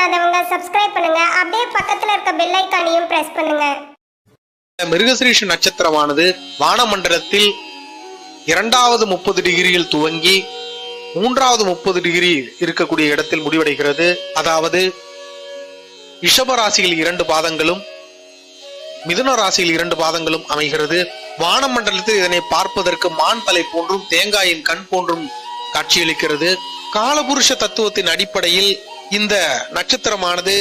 பண்ணாதவங்க சப்ஸ்கிரைப் பண்ணுங்க. அப்படியே பக்கத்துல இருக்க பெல் ஐக்கானையும் பிரஸ் பண்ணுங்க. மிருகசிரீஷ நட்சத்திரமானது வானமண்டலத்தில் இரண்டாவது முப்பது டிகிரியில் துவங்கி மூன்றாவது முப்பது டிகிரி இருக்கக்கூடிய இடத்தில் முடிவடைகிறது. அதாவது ரிஷப ராசியில் இரண்டு பாதங்களும் மிதுன ராசியில் இரண்டு பாதங்களும் அமைகிறது. வானமண்டலத்தில் இதனை பார்ப்பதற்கு மான் தலை போன்றும் தேங்காயின் கண் போன்றும் காட்சியளிக்கிறது. காலபுருஷ தத்துவத்தின் அடிப்படையில் இந்த நட்சத்திரமானது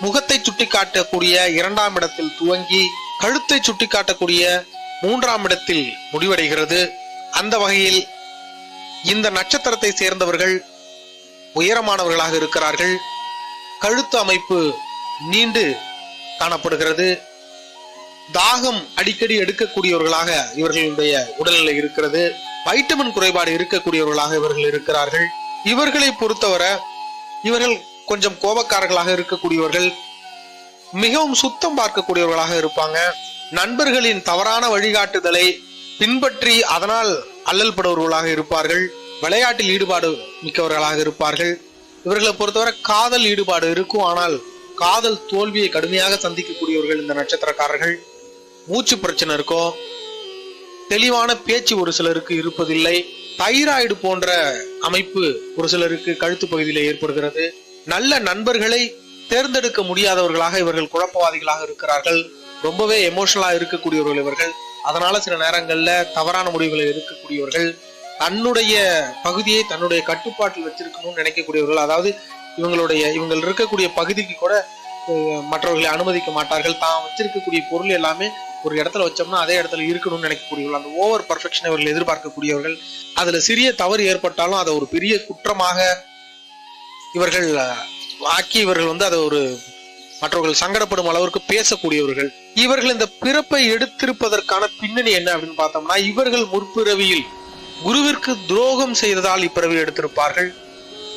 முகத்தை சுட்டிக்காட்டக்கூடிய இரண்டாம் இடத்தில் துவங்கி கழுத்தை சுட்டி காட்டக்கூடிய மூன்றாம் இடத்தில் முடிவடைகிறது. அந்த வகையில் இந்த நட்சத்திரத்தை சேர்ந்தவர்கள் உயரமானவர்களாக இருக்கிறார்கள். கழுத்து அமைப்பு நீண்டு காணப்படுகிறது. தாகம் அடிக்கடி எடுக்கக்கூடியவர்களாக இவர்களுடைய உடல்நிலை இருக்கிறது. வைட்டமின் குறைபாடு இருக்கக்கூடியவர்களாக இவர்கள் இருக்கிறார்கள். இவர்களை பொறுத்தவரை இவர்கள் கொஞ்சம் கோபக்காரர்களாக இருக்கக்கூடியவர்கள் மிகவும் சுத்தம் பார்க்கக்கூடியவர்களாக இருப்பாங்க. நண்பர்களின் தவறான வழிகாட்டுதலை பின்பற்றி அதனால் அல்லல் படுபவர்களாக இருப்பார்கள். விளையாட்டில் ஈடுபாடு மிக்கவர்களாக இருப்பார்கள். இவர்களை பொறுத்தவரை காதல் ஈடுபாடு இருக்கும். ஆனால் காதல் தோல்வியை கடுமையாக சந்திக்கக்கூடியவர்கள் இந்த நட்சத்திரக்காரர்கள். மூச்சு பிரச்சனை இருக்கும். தெளிவான பேச்சு ஒரு சிலருக்கு இருப்பதில்லை. தைராய்டு போன்ற அமைப்பு ஒரு சிலருக்கு கழுத்து பகுதியில் ஏற்படுகிறது. நல்ல நண்பர்களை தேர்ந்தெடுக்க முடியாதவர்களாக இவர்கள் குழப்பவாதிகளாக இருக்கிறார்கள். ரொம்பவே எமோஷனலா இருக்கக்கூடியவர்கள் இவர்கள். அதனால சில நேரங்கள்ல தவறான முடிவுகளை எடுக்கக்கூடியவர்கள். தன்னுடைய பகுதியை தன்னுடைய கட்டுப்பாட்டில் வச்சிருக்கணும்னு நினைக்கக்கூடியவர்கள். அதாவது இவங்களுடைய இவங்கள் இருக்கக்கூடிய பகுதிக்கு கூட மற்றவர்களை அனுமதிக்க மாட்டார்கள். தான் வச்சிருக்கக்கூடிய பொருள் எல்லாமே ஒரு இடத்துல வச்சோம்னா அதே இடத்துல இருக்கணும்னு நினைக்கக்கூடியவர்கள் அந்த ஓவர் பர்ஃபெக்ஷன் இவர்கள் எதிர்பார்க்கக்கூடியவர்கள் அதுல சிறிய தவறு ஏற்பட்டாலும் அதை ஒரு பெரிய குற்றமாக இவர்கள் ஆக்கி இவர்கள் வந்து அதை ஒரு மற்றவர்கள் சங்கடப்படும் அளவிற்கு பேசக்கூடியவர்கள். இவர்கள் இந்த பிறப்பை எடுத்திருப்பதற்கான பின்னணி என்ன அப்படின்னு பார்த்தோம்னா இவர்கள் முற்பிறவியில் குருவிற்கு துரோகம் செய்ததால் இப்பிறவி எடுத்திருப்பார்கள்.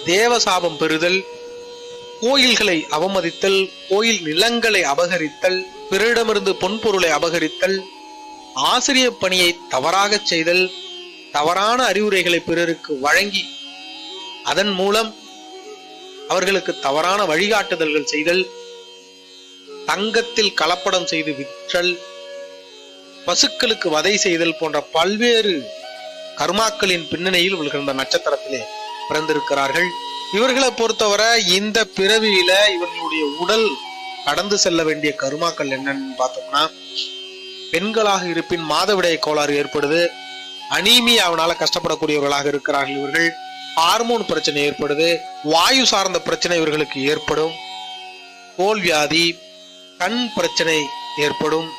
தேவசாபம் பெறுதல் கோயில்களை அவமதித்தல் கோயில் நிலங்களை அபகரித்தல் பிறரிடமிருந்து பொன்பொருளை அபகரித்தல் ஆசிரிய பணியை தவறாகச் செய்தல் தவறான அறிவுரைகளை பிறருக்கு வழங்கி அதன் மூலம் அவர்களுக்கு தவறான வழிகாட்டுதல்கள் செய்தல் தங்கத்தில் கலப்படம் செய்து விற்றல் பசுக்களுக்கு வதை செய்தல் போன்ற பல்வேறு கர்மாக்களின் பின்னணியில் இவர்கள் நட்சத்திரத்திலே பிறந்திருக்கிறார்கள். இவர்களை பொறுத்தவரை இந்த பிறவியில இவர்களுடைய உடல் கடந்து செல்ல வேண்டிய கருமாக்கள் என்னன்னு பார்த்தோம்னா பெண்களாக இருப்பின் மாதவிடாய் கோளாறு ஏற்படுது. அனீமியாவனால கஷ்டப்படக்கூடியவர்களாக இருக்கிறார்கள் இவர்கள். ஹார்மோன் பிரச்சனை ஏற்படுது. வாயு சார்ந்த பிரச்சனை இவர்களுக்கு ஏற்படும். தோல் வியாதி கண் பிரச்சனை ஏற்படும்.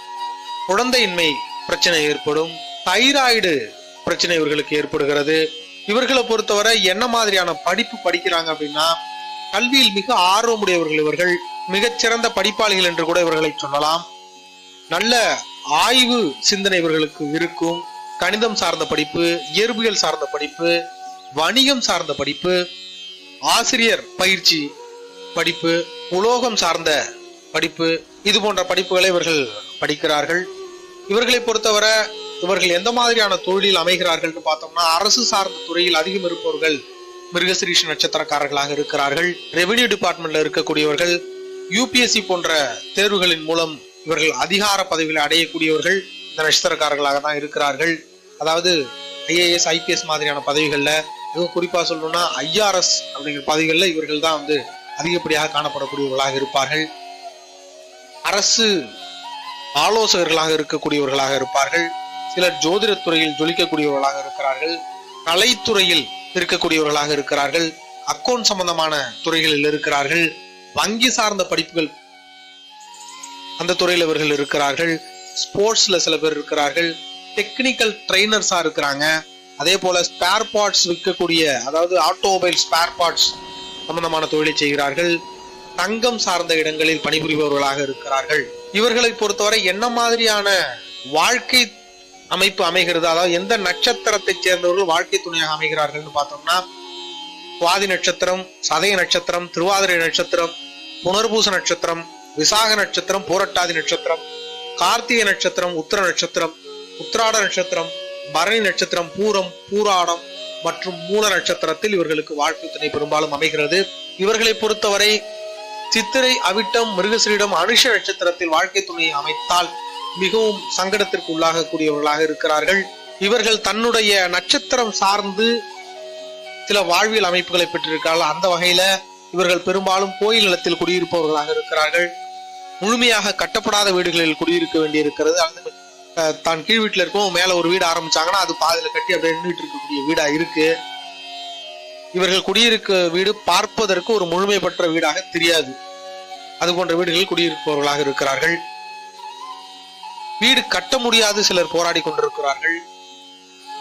குழந்தையின்மை பிரச்சனை ஏற்படும். தைராய்டு பிரச்சனை இவர்களுக்கு ஏற்படுகிறது. இவர்களை பொறுத்தவரை என்ன மாதிரியான படிப்பு படிக்கிறாங்க அப்படின்னா கல்வியில் மிக ஆர்வமுடையவர்கள் இவர்கள் மிகச்சிறந்த படிப்பாளிகள் என்று கூட இவர்களை சொல்லலாம். நல்ல ஆய்வு சிந்தனை இவர்களுக்கு இருக்கும். கணிதம் சார்ந்த படிப்பு இயற்பியல் சார்ந்த படிப்பு வணிகம் சார்ந்த படிப்பு ஆசிரியர் பயிற்சி படிப்பு உலோகம் சார்ந்த படிப்பு இது போன்ற படிப்புகளை இவர்கள் படிக்கிறார்கள். இவர்களை பொறுத்தவரை இவர்கள் எந்த மாதிரியான தொழிலில் அமைகிறார்கள்னு பார்த்தோம்னா அரசு சார்ந்த துறையில் அதிகம் இருப்பவர்கள் மிருகசிரீஷ நட்சத்திரக்காரர்களாக இருக்கிறார்கள். ரெவென்யூ டிபார்ட்மெண்ட்ல இருக்கக்கூடியவர்கள் யூபிஎஸ்சி போன்ற தேர்வுகளின் மூலம் இவர்கள் அதிகார பதவிகளை அடையக்கூடியவர்கள் இந்த நட்சத்திரக்காரர்களாக தான் இருக்கிறார்கள். அதாவது ஐஏஎஸ் ஐபிஎஸ் மாதிரியான பதவிகளில் இதுவும் குறிப்பாக சொல்லணும்னா ஐஆர்எஸ் அப்படிங்கிற பதவிகளில் இவர்கள் தான் வந்து அதிகப்படியாக காணப்படக்கூடியவர்களாக இருப்பார்கள். அரசு ஆலோசகர்களாக இருக்கக்கூடியவர்களாக இருப்பார்கள். சிலர் ஜோதிடத் துறையில் ஜொலிக்கக்கூடியவர்களாக இருக்கிறார்கள் கலைத்துறையில் இருக்கக்கூடியவர்களாக இருக்கிறார்கள் அக்கௌண்ட் சம்பந்தமான துறைகளில் இருக்கிறார்கள் வங்கி சார்ந்த படிப்புகள் அந்த துறையில் இவர்கள் இருக்கிறார்கள் ஸ்போர்ட்ஸ்ல சில பேர் இருக்கிறார்கள் டெக்னிக்கல் ட்ரைனர்ஸா இருக்கிறாங்க. அதே போல ஸ்பேர் பார்ட்ஸ் விற்கக்கூடிய அதாவது ஆட்டோமொபைல் ஸ்பேர் பார்ட்ஸ் சம்பந்தமான தொழிலை செய்கிறார்கள் தங்கம் சார்ந்த இடங்களில் பணிபுரிபவர்களாக இருக்கிறார்கள். இவர்களை பொறுத்தவரை என்ன மாதிரியான வாழ்க்கை அமைப்பு அமைகிறது? அதாவது எந்த நட்சத்திரத்தை சேர்ந்தவர்கள் வாழ்க்கை துணையாக அமைகிறார்கள்னு பார்த்தோம்னா சுவாதி நட்சத்திரம் சதய நட்சத்திரம் திருவாதிரை நட்சத்திரம் புனர்பூச நட்சத்திரம் விசாக நட்சத்திரம் பூரட்டாதி நட்சத்திரம் கார்த்திகை நட்சத்திரம் உத்திர நட்சத்திரம் உத்திராட நட்சத்திரம் பரணி நட்சத்திரம் பூரம் பூராடம் மற்றும் மூல நட்சத்திரத்தில் இவர்களுக்கு வாழ்க்கை துணை பெரும்பாலும் அமைகிறது. இவர்களை பொறுத்தவரை சித்திரை அவிட்டம் மிருகசிரிடம் அனுஷ நட்சத்திரத்தில் வாழ்க்கை துணையை அமைத்தால் மிகவும் சங்கடத்திற்கு உள்ளாகக்கூடியவர்களாக இருக்கிறார்கள். இவர்கள் தன்னுடைய நட்சத்திரம் சார்ந்து சில வாழ்வியல் அமைப்புகளை பெற்றிருக்கிறார்கள். அந்த வகையில இவர்கள் பெரும்பாலும் கோயில் நிலத்தில் குடியிருப்பவர்களாக இருக்கிறார்கள். முழுமையாக கட்டப்படாத வீடுகளில் குடியிருக்க வேண்டியிருக்கிறது. அல்லது அஹ், தான் கீழ் வீட்டுல இருக்கும் மேல ஒரு வீடு ஆரம்பிச்சாங்கன்னா அது பாதியில கட்டி அப்படியே நின்றுட்டு இருக்கக்கூடிய வீடா இருக்கு. இவர்கள் குடியிருக்க வீடு பார்ப்பதற்கு ஒரு முழுமை பெற்ற வீடாக தெரியாது. அது போன்ற வீடுகளில் குடியிருப்பவர்களாக இருக்கிறார்கள். வீடு கட்ட முடியாது சிலர் போராடி கொண்டிருக்கிறார்கள்.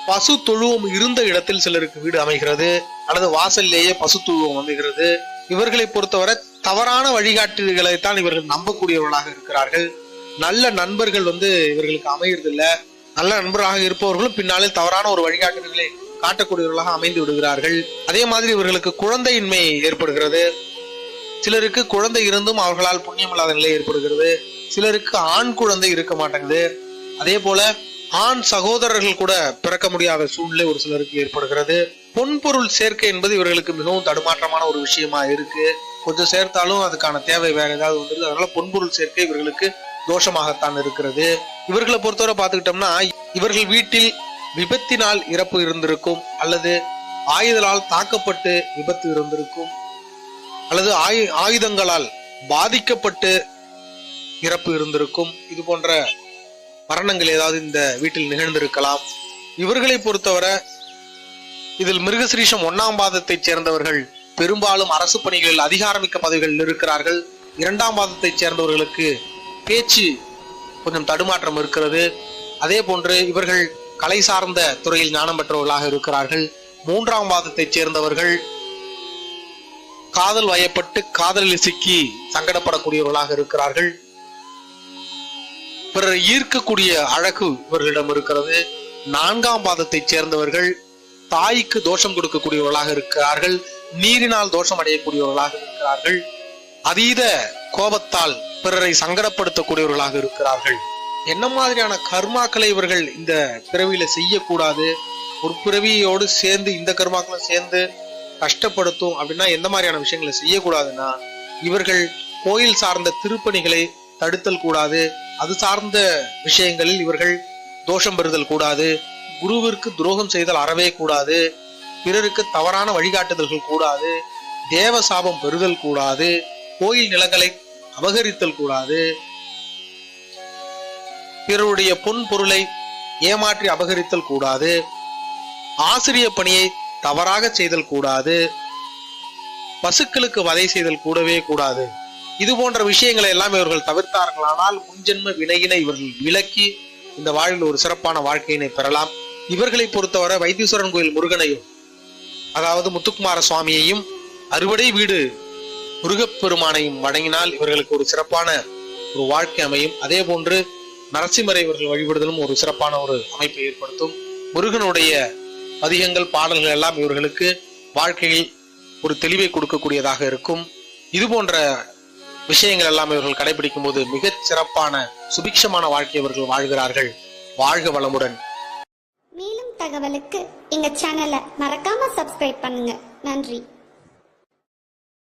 பசு தொழுவம் இருந்த இடத்தில் சிலருக்கு வீடு அமைகிறது. அல்லது வாசல்லேயே பசு தொழுவம் அமைகிறது. இவர்களை பொறுத்தவரை தவறான வழிகாட்டுதலைத்தான் இவர்கள் நம்பக்கூடியவர்களாக இருக்கிறார்கள். நல்ல நண்பர்கள் வந்து இவர்களுக்கு அமையறதில்ல. நல்ல நண்பராக இருப்பவர்களும் பின்னாலே தவறான ஒரு வழிகாட்டுதல்களை காட்டக்கூடியவர்களாக அமைந்து விடுகிறார்கள். அதே மாதிரி இவர்களுக்கு குழந்தையின்மை ஏற்படுகிறது. சிலருக்கு குழந்தை இருந்தும் அவர்களால் புண்ணியமில்லாத நிலை ஏற்படுகிறது. சிலருக்கு ஆண் குழந்தை இருக்க மாட்டேங்குது. அதே போல ஆண் சகோதரர்கள் கூட பிறக்க முடியாத சூழ்நிலை ஒரு சிலருக்கு ஏற்படுகிறது. பொன்பொருள் சேர்க்கை என்பது இவர்களுக்கு மிகவும் தடுமாற்றமான ஒரு விஷயமா இருக்கு. கொஞ்சம் சேர்த்தாலும் அதுக்கான தேவை வேற ஏதாவது வந்துருது அதனால பொன்பொருள் சேர்க்கை இவர்களுக்கு தோஷமாகத்தான் இருக்கிறது. இவர்களை பொறுத்தவரை பார்த்துக்கிட்டோம்னா இவர்கள் வீட்டில் விபத்தினால் இறப்பு இருந்திருக்கும் அல்லது ஆயுதலால் தாக்கப்பட்டு விபத்து இருந்திருக்கும் அல்லது ஆயு ஆயுதங்களால் பாதிக்கப்பட்டு இறப்பு இருந்திருக்கும். இது போன்ற மரணங்கள் ஏதாவது இந்த வீட்டில் நிகழ்ந்திருக்கலாம். இவர்களை பொறுத்தவரை இதில் மிருகசிரீஷம் ஒன்னாம் பாதத்தைச் சேர்ந்தவர்கள் பெரும்பாலும் அரசு பணிகளில் அதிகாரமிக்க பதவிகளில் இருக்கிறார்கள் இரண்டாம் பாதத்தைச் சேர்ந்தவர்களுக்கு பேச்சு கொஞ்சம் தடுமாற்றம் இருக்கிறது. அதே போன்று இவர்கள் கலை சார்ந்த துறையில் ஞானம் பெற்றவர்களாக இருக்கிறார்கள். மூன்றாம் பாதத்தைச் சேர்ந்தவர்கள் காதல் வயப்பட்டு காதலில் சிக்கி சங்கடப்படக்கூடியவர்களாக இருக்கிறார்கள். பிறர் ஈர்க்கக்கூடிய அழகு இவர்களிடம் இருக்கிறது. நான்காம் பாதத்தைச் சேர்ந்தவர்கள் தாய்க்கு தோஷம் கொடுக்கக்கூடியவர்களாக இருக்கிறார்கள். நீரினால் தோஷம் அடையக்கூடியவர்களாக இருக்கிறார்கள். அதீத கோபத்தால் பிறரை சங்கடப்படுத்தக்கூடியவர்களாக இருக்கிறார்கள். என்ன மாதிரியான கர்மாக்களை இவர்கள் இந்த பிறவியில செய்யக்கூடாது? ஒரு பிறவியோடு சேர்ந்து இந்த கர்மாக்களை சேர்ந்து கஷ்டப்படுத்தும் அப்படின்னா எந்த மாதிரியான விஷயங்களை செய்யக்கூடாதுன்னா இவர்கள் கோயில் சார்ந்த திருப்பணிகளை தடுத்தல் கூடாது. அது சார்ந்த விஷயங்களில் இவர்கள் தோஷம் பெறுதல் கூடாது. குருவிற்கு துரோகம் செய்தல் அறவே கூடாது. பிறருக்கு தவறான வழிகாட்டுதல்கள் கூடாது. தேவ சாபம் பெறுதல் கூடாது. கோயில் நிலங்களை அபகரித்தல் கூடாது. பிறருடைய பொன் பொருளை ஏமாற்றி அபகரித்தல் கூடாது. ஆசிரிய பணியை தவறாக செய்தல் கூடாது. பசுக்களுக்கு வதை செய்தல் கூடவே கூடாது. இது போன்ற விஷயங்களை எல்லாம் இவர்கள் தவிர்த்தார்களானால் முன்ஜென்ம வினையினை இவர்கள் விலக்கி இந்த வாழ்வில் ஒரு சிறப்பான வாழ்க்கையினை பெறலாம். இவர்களை பொறுத்தவரை வைத்தீஸ்வரன் கோயில் முருகனையும் அதாவது முத்துக்குமார சுவாமியையும் அறுவடை வீடு முருகப்பெருமானையும் வணங்கினால் இவர்களுக்கு ஒரு சிறப்பான ஒரு வாழ்க்கை அமையும். அதே போன்று நரசிம்மரை இவர்கள் வழிபடுதலும் ஒரு சிறப்பான ஒரு அமைப்பை ஏற்படுத்தும். முருகனுடைய பதிகங்கள் பாடல்கள் எல்லாம் இவர்களுக்கு வாழ்க்கையில் ஒரு தெளிவை கொடுக்கக்கூடியதாக இருக்கும். இது போன்ற விஷயங்கள் எல்லாம் இவர்கள் கடைபிடிக்கும் போது மிகச் சிறப்பான சுபிக்ஷமான வாழ்க்கை இவர்கள் வாழ்கிறார்கள். வாழ்க வளமுடன். மேலும் தகவலுக்கு எங்க சேனலை மறக்காம சப்ஸ்கிரைப் பண்ணுங்க. நன்றி.